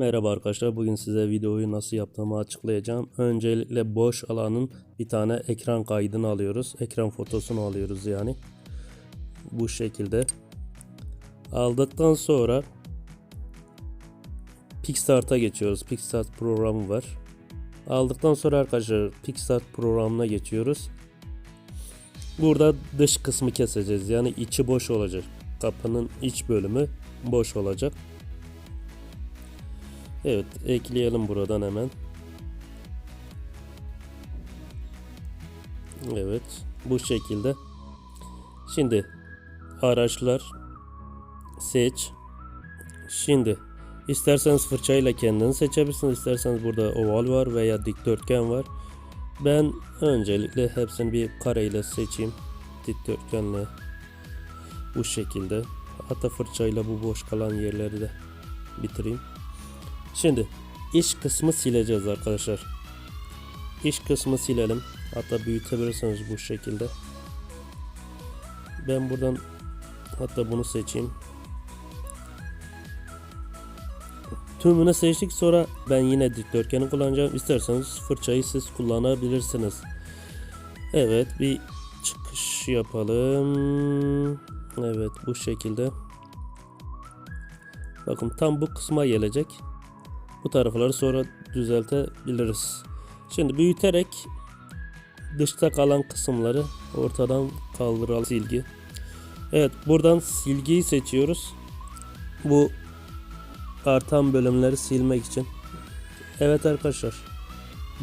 Merhaba arkadaşlar. Bugün size videoyu nasıl yaptığımı açıklayacağım. Öncelikle boş alanın bir tane ekran kaydını alıyoruz. Ekran fotosunu alıyoruz yani. Bu şekilde. Aldıktan sonra Picsart'a geçiyoruz. Picsart programı var. Aldıktan sonra arkadaşlar Picsart programına geçiyoruz. Burada dış kısmı keseceğiz. Yani içi boş olacak. Kapının iç bölümü boş olacak. Evet ekleyelim buradan hemen. Evet bu şekilde. Şimdi araçlar seç. Şimdi isterseniz fırçayla kendini seçebilirsiniz. İsterseniz burada oval var veya dikdörtgen var. Ben öncelikle hepsini bir kareyle seçeyim. Dikdörtgenle bu şekilde. Hatta fırçayla bu boş kalan yerleri de bitireyim. Şimdi iç kısmı sileceğiz arkadaşlar. İç kısmı silelim. Hatta büyütebilirsiniz bu şekilde. Ben buradan hatta bunu seçeyim. Tümünü seçtik sonra ben yine dikdörtgeni kullanacağım. İsterseniz fırçayı siz kullanabilirsiniz. Evet bir çıkış yapalım. Evet bu şekilde. Bakın tam bu kısma gelecek. Bu tarafları sonra düzeltebiliriz. Şimdi büyüterek dışta kalan kısımları ortadan kaldıralım silgi. Evet buradan silgiyi seçiyoruz. Bu artan bölümleri silmek için. Evet arkadaşlar.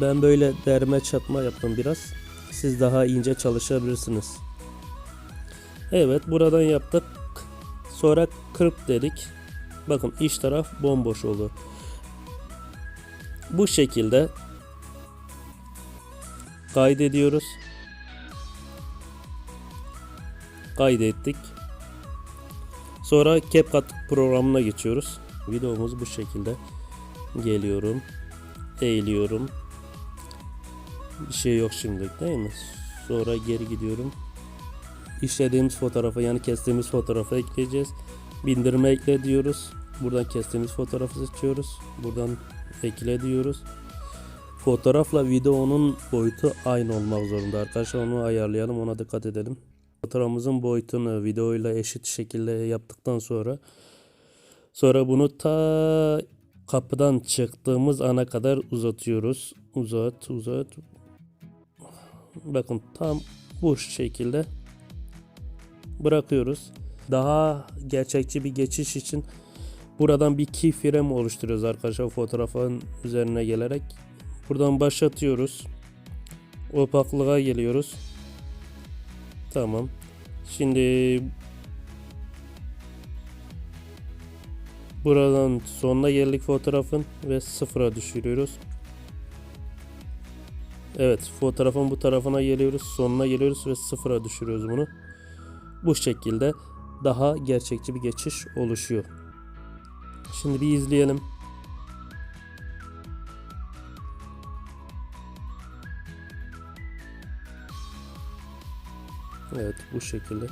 Ben böyle derme çatma yaptım biraz. Siz daha ince çalışabilirsiniz. Evet buradan yaptık. Sonra kırp dedik. Bakın iç taraf bomboş oldu. Bu şekilde kaydediyoruz. Kaydettik. Sonra CapCut programına geçiyoruz. Videomuz bu şekilde. Geliyorum. Eğiliyorum. Bir şey yok şimdilik değil mi? Sonra geri gidiyorum. İşlediğimiz fotoğrafı yani kestiğimiz fotoğrafı ekleyeceğiz. Bindirme ekle diyoruz. Buradan kestiğimiz fotoğrafı seçiyoruz. Buradan ekle diyoruz. Fotoğrafla videonun boyutu aynı olmak zorunda arkadaşlar onu ayarlayalım ona dikkat edelim. Fotoğrafımızın boyutunu videoyla eşit şekilde yaptıktan sonra sonra bunu ta kapıdan çıktığımız ana kadar uzatıyoruz. Uzat uzat. Bakın tam bu şekilde bırakıyoruz. Daha gerçekçi bir geçiş için Buradan bir keyframe oluşturuyoruz arkadaşlar fotoğrafın üzerine gelerek. Buradan başlatıyoruz. Opaklığa geliyoruz. Tamam. Şimdi buradan sonuna geldik fotoğrafın ve sıfıra düşürüyoruz. Evet fotoğrafın bu tarafına geliyoruz. Sonuna geliyoruz ve sıfıra düşürüyoruz bunu. Bu şekilde daha gerçekçi bir geçiş oluşuyor. Şimdi bir izleyelim. Evet bu şekilde.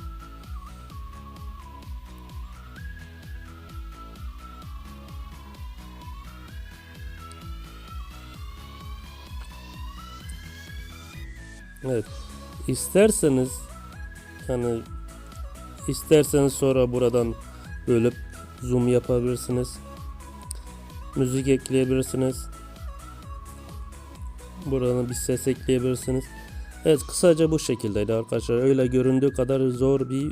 Evet. İsterseniz hani isterseniz sonra buradan bölüp zoom yapabilirsiniz. Müzik ekleyebilirsiniz. Buradan bir ses ekleyebilirsiniz. Evet kısaca bu şekildeydi arkadaşlar. Öyle göründüğü kadar zor bir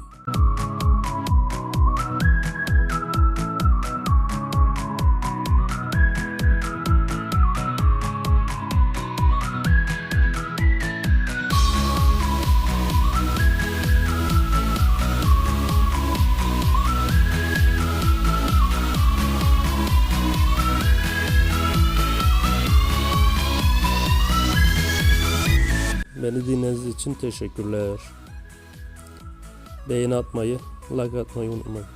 Beni dinlediğiniz için teşekkürler. Beğeni atmayı, like atmayı unutmayın.